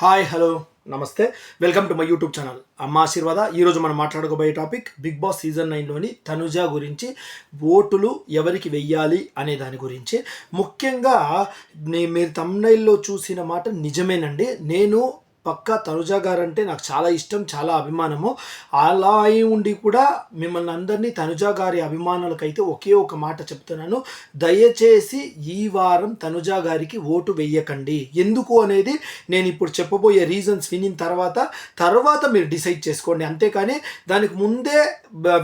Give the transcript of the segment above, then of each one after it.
Hi hello నమస్తే. Welcome to my YouTube channel Amma Aashirvada. ఈరోజు మనం మాట్లాడుకోబోయే టాపిక్ బిగ్ బాస్ సీజన్ నైన్లోని తనుజ గురించి ఓటులు ఎవరికి వెయ్యాలి అనే దాని గురించి. ముఖ్యంగా నేను మీరు తమ్నైల్లో చూసిన మాట నిజమేనండి. నేను పక్కా తనుజ గారు అంటే నాకు చాలా ఇష్టం చాలా అభిమానము. అలా అయి ఉండి కూడా మిమ్మల్ని అందరినీ తనుజ గారి అభిమానులకైతే ఒకే ఒక మాట చెప్తున్నాను. దయచేసి ఈ వారం తనుజ గారికి ఓటు వెయ్యకండి ఎందుకు అనేది నేను ఇప్పుడు చెప్పబోయే రీజన్స్ వినిన తర్వాత తర్వాత మీరు డిసైడ్ చేసుకోండి. అంతేకాని దానికి ముందే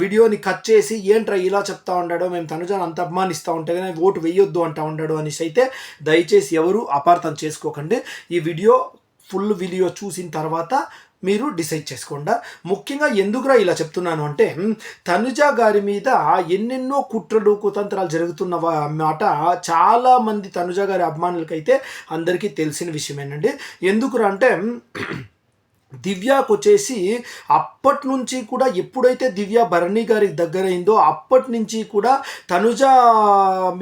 వీడియోని కట్ చేసి ఏంట్రా ఇలా చెప్తా ఉండడం మేము తనుజాను అంత అభిమానిస్తూ ఉంటే కానీ ఓటు వెయ్యొద్దు అంటా ఉండడు అనేసి అయితే దయచేసి ఎవరు అపార్థం చేసుకోకండి. ఈ వీడియో ఫుల్ వీడియో చూసిన తర్వాత మీరు డిసైడ్ చేసుకోండి. ముఖ్యంగా ఎందుకురా ఇలా చెప్తున్నాను అంటే తనుజ గారి మీద ఎన్నెన్నో కుట్రలు కుతంత్రాలు జరుగుతున్న మాట చాలా మంది తనుజ గారి అభిమానులకైతే అందరికీ తెలిసిన విషయమేనండి. ఎందుకురా అంటే దివ్యాకు వచ్చేసి అప్పటి నుంచి కూడా ఎప్పుడైతే దివ్య భరణి గారికి దగ్గరైందో అప్పటి నుంచి కూడా తనుజ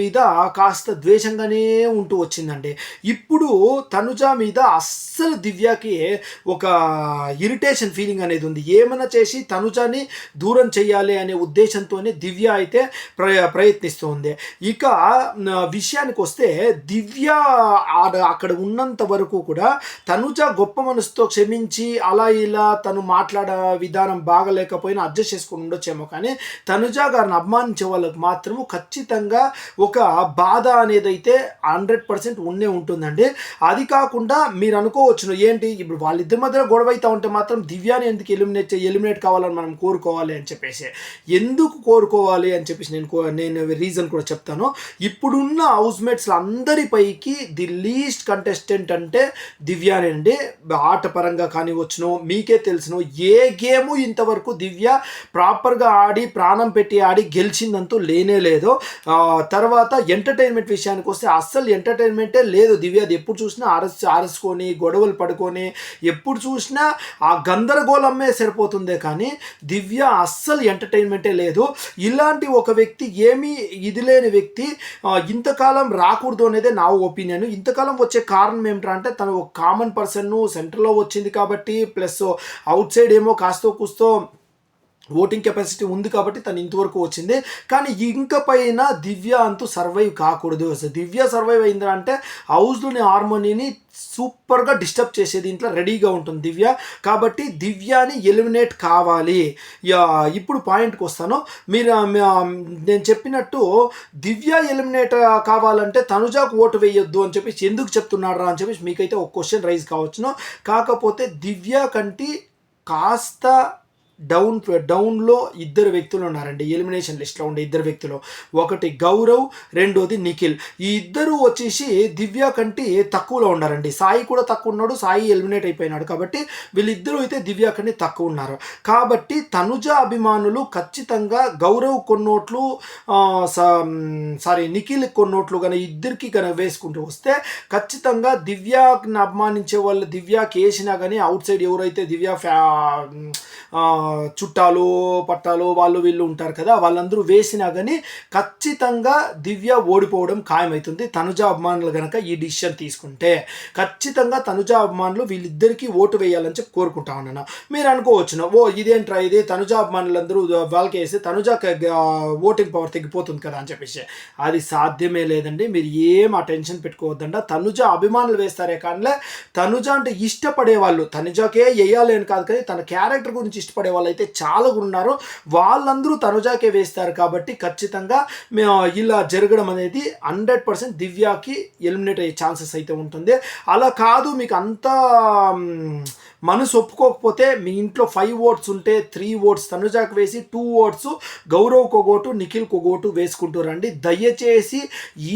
మీద కాస్త ద్వేషంగానే ఉంటూ వచ్చిందండి. ఇప్పుడు తనుజ మీద అస్సలు దివ్యకి ఒక ఇరిటేషన్ ఫీలింగ్ అనేది ఉంది. ఏమైనా చేసి తనుజని దూరం చేయాలి అనే ఉద్దేశంతోనే దివ్య అయితే ప్ర ప్రయత్నిస్తుంది. ఇక విషయానికి వస్తే దివ్య అక్కడ ఉన్నంత వరకు కూడా తనుజ గొప్ప మనసుతో క్షమించి అలా ఇలా తను మాట్లాడే విధానం బాగలేకపోయినా అడ్జస్ట్ చేసుకుని ఉండొచ్చేమో కానీ తనుజ గారిని అభిమానించే వాళ్ళకి మాత్రము ఖచ్చితంగా ఒక బాధ అనేది అయితే హండ్రెడ్ పర్సెంట్ ఉండే ఉంటుందండి. అది కాకుండా మీరు అనుకోవచ్చును ఏంటి ఇప్పుడు వాళ్ళిద్దరి మధ్యలో గొడవ అవుతా ఉంటే మాత్రం దివ్యాని ఎందుకు ఎలిమినేట్ ఎలిమినేట్ కావాలని మనం కోరుకోవాలి అని చెప్పేసి. ఎందుకు కోరుకోవాలి అని చెప్పేసి నేను కో- నేను రీజన్ కూడా చెప్తాను. ఇప్పుడున్న హౌస్ మేట్స్ అందరిపైకి ది లీస్ట్ కంటెస్టెంట్ అంటే దివ్యాని అండి ఆట పరంగా కానివచ్చును మీకే తెలుసును ఏ గేము ఇంతవరకు దివ్య ప్రాపర్గా ఆడి ప్రాణం పెట్టి ఆడి గెలిచిందంటూ లేనే లేదు తర్వాత ఎంటర్టైన్మెంట్ విషయానికి వస్తే అస్సలు ఎంటర్టైన్మెంటే లేదు దివ్య. అది ఎప్పుడు చూసినా అరస్ అరసుకొని గొడవలు పడుకొని ఎప్పుడు చూసినా ఆ గందరగోళమే సరిపోతుందే కానీ దివ్య అస్సలు ఎంటర్టైన్మెంటే లేదు. ఇలాంటి ఒక వ్యక్తి ఏమీ ఇది లేని వ్యక్తి ఇంతకాలం రాకూడదు అనేదే నా ఒపీనియన్. ఇంతకాలం వచ్చే కారణం ఏమిటంటే తను ఒక కామన్ పర్సన్ సెంటర్లో వచ్చింది కాబట్టి ప్లస్ అవుట్ సైడ్ ఏమో కాస్తో కూస్తో ఓటింగ్ కెపాసిటీ ఉంది కాబట్టి తను ఇంతవరకు వచ్చింది. కానీ ఇంక పైన దివ్య అంటూ సర్వైవ్ కాకూడదు. అసలు దివ్య సర్వైవ్ అయింది అంటే హౌస్లోని హార్మోనీని సూపర్గా డిస్టర్బ్ చేసే దీంట్లో రెడీగా ఉంటుంది దివ్య. కాబట్టి దివ్యాని ఎలిమినేట్ కావాలి. ఇప్పుడు పాయింట్కి వస్తాను. మీరు నేను చెప్పినట్టు దివ్య ఎలిమినేట్ కావాలంటే తనుజాకు ఓటు వేయొద్దు అని చెప్పేసి ఎందుకు చెప్తున్నాడు అని చెప్పేసి మీకైతే ఒక క్వశ్చన్ రైజ్ కావచ్చును. కాకపోతే దివ్య కంటి కాస్త డౌన్ డౌన్లో ఇద్దరు వ్యక్తులు ఉన్నారండి. ఎలిమినేషన్ లిస్ట్లో ఉండే ఇద్దరు వ్యక్తులు. ఒకటి గౌరవ్ రెండోది నిఖిల్. ఈ ఇద్దరు వచ్చేసి దివ్య కంటే తక్కువలో ఉన్నారండి. సాయి కూడా తక్కువ ఉన్నాడు. సాయి ఎలిమినేట్ అయిపోయినాడు కాబట్టి వీళ్ళిద్దరూ అయితే దివ్య కంటే తక్కువ ఉన్నారు. కాబట్టి తనుజ అభిమానులు ఖచ్చితంగా గౌరవ్ కొన్నోట్లు స- సారీ నిఖిల్ కొన్నోట్లు కానీ ఇద్దరికి కనుక వేసుకుంటూ వస్తే ఖచ్చితంగా దివ్యని అభిమానించే వాళ్ళు దివ్యకి వేసినా కానీ అవుట్ సైడ్ ఎవరైతే దివ్య ఫ్యా చుట్టాలు పట్టాలు వాళ్ళు వీళ్ళు ఉంటారు కదా వాళ్ళందరూ వేసినా కానీ ఖచ్చితంగా దివ్య ఓడిపోవడం ఖాయమవుతుంది తనుజ అభిమానులు కనుక ఈ డిసిషన్ తీసుకుంటే ఖచ్చితంగా తనుజ అభిమానులు వీళ్ళిద్దరికీ ఓటు వేయాలని చెప్పి కోరుకుంటా ఉన్నాను. మీరు అనుకోవచ్చును ఓ ఇదేంట్రా ఇది తనుజ అభిమానులందరూ వాళ్ళకి వేసి తనుజ ఓటింగ్ పవర్ తగ్గిపోతుంది కదా అని చెప్పేసి. అది సాధ్యమే లేదండి. మీరు ఏం ఆ టెన్షన్ పెట్టుకోవద్దండి. తనుజ అభిమానులు వేస్తారే కానీ తనుజ అంటే ఇష్టపడే వాళ్ళు తనుజకే వేయాలి అని కాదు కానీ తన క్యారెక్టర్ గురించి ఇష్టపడే వాళ్ళు అయితే చాలా ఉన్నారు వాళ్ళందరూ తనుజాకే వేస్తారు కాబట్టి ఖచ్చితంగా మేము ఇలా జరగడం అనేది హండ్రెడ్ పర్సెంట్ దివ్యాకి ఎలిమినేట్ అయ్యే ఛాన్సెస్ అయితే ఉంటుంది. అలా కాదు మీకు అంతా మనసు ఒప్పుకోకపోతే మీ ఇంట్లో ఫైవ్ ఓట్స్ ఉంటే త్రీ ఓట్స్ తనుజాకు వేసి టూ ఓట్స్ గౌరవ్ కొగోటు నిఖిల్ కొగోటు వేసుకుంటూ రండి. దయచేసి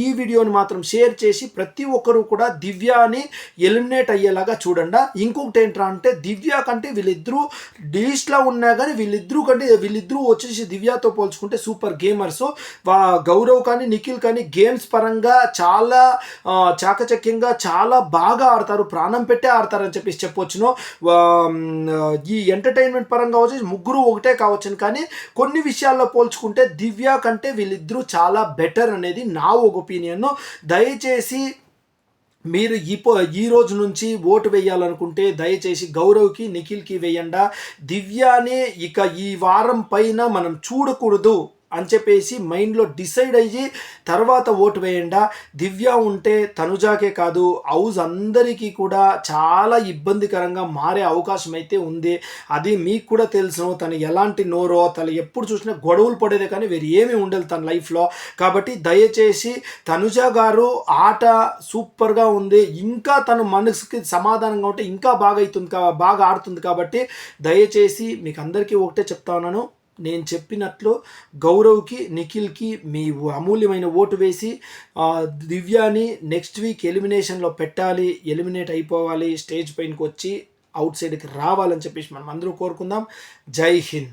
ఈ వీడియోని మాత్రం షేర్ చేసి ప్రతి ఒక్కరూ కూడా దివ్యాని ఎలిమినేట్ అయ్యేలాగా చూడండి. ఇంకొకటి ఏంట్రా అంటే దివ్య కంటే వీళ్ళిద్దరూ డీస్ట్లో ఉన్నా కానీ వీళ్ళిద్దరూ కంటే వీళ్ళిద్దరూ వచ్చేసి దివ్యతో పోల్చుకుంటే సూపర్ గేమర్స్ వా గౌరవ్ కానీ నిఖిల్ కానీ గేమ్స్ పరంగా చాలా చాకచక్యంగా చాలా బాగా ఆడతారు. ప్రాణం పెట్టే ఆడతారని చెప్పేసి చెప్పొచ్చును. ఈ ఎంటర్టైన్మెంట్ పరంగా వచ్చి ముగ్గురు ఒకటే కావచ్చును కానీ కొన్ని విషయాల్లో పోల్చుకుంటే దివ్య కంటే వీళ్ళిద్దరూ చాలా బెటర్ అనేది నా ఒక ఒపీనియన్ దయచేసి మీరు ఇపో ఈ రోజు నుంచి ఓటు వేయాలనుకుంటే దయచేసి గౌరవ్కి నిఖిల్కి వేయండా. దివ్యానే ఇక ఈ వారం పైన మనం చూడకూడదు. అని చెప్పేసి మైండ్లో డిసైడ్ అయ్యి తర్వాత ఓటు వేయండా? దివ్య ఉంటే తనుజాకే కాదు. హౌస్ అందరికీ కూడా చాలా ఇబ్బందికరంగా మారే అవకాశం అయితే ఉంది. అది మీకు కూడా తెలుసు తను ఎలాంటి నోరో తను ఎప్పుడు చూసినా గొడవలు పడేదే కానీ వేరు ఏమీ ఉండదు తన లైఫ్లో. కాబట్టి దయచేసి తనుజ గారు ఆట సూపర్గా ఉంది. ఇంకా తను మనసుకి సమాధానంగా ఉంటే ఇంకా బాగా అవుతుంది కా బాగా ఆడుతుంది కాబట్టి దయచేసి మీకు అందరికీ ఒకటే చెప్తా ఉన్నాను. నేను చెప్పినట్లు గౌరవ్కి నిఖిల్కి మీ అమూల్యమైన ఓటు వేసి దివ్యాని నెక్స్ట్ వీక్ ఎలిమినేషన్లో పెట్టాలి ఎలిమినేట్ అయిపోవాలి స్టేజ్ పైనకి వచ్చి అవుట్ సైడ్కి రావాలని చెప్పేసి మనం అందరూ కోరుకుందాం. జై హింద్.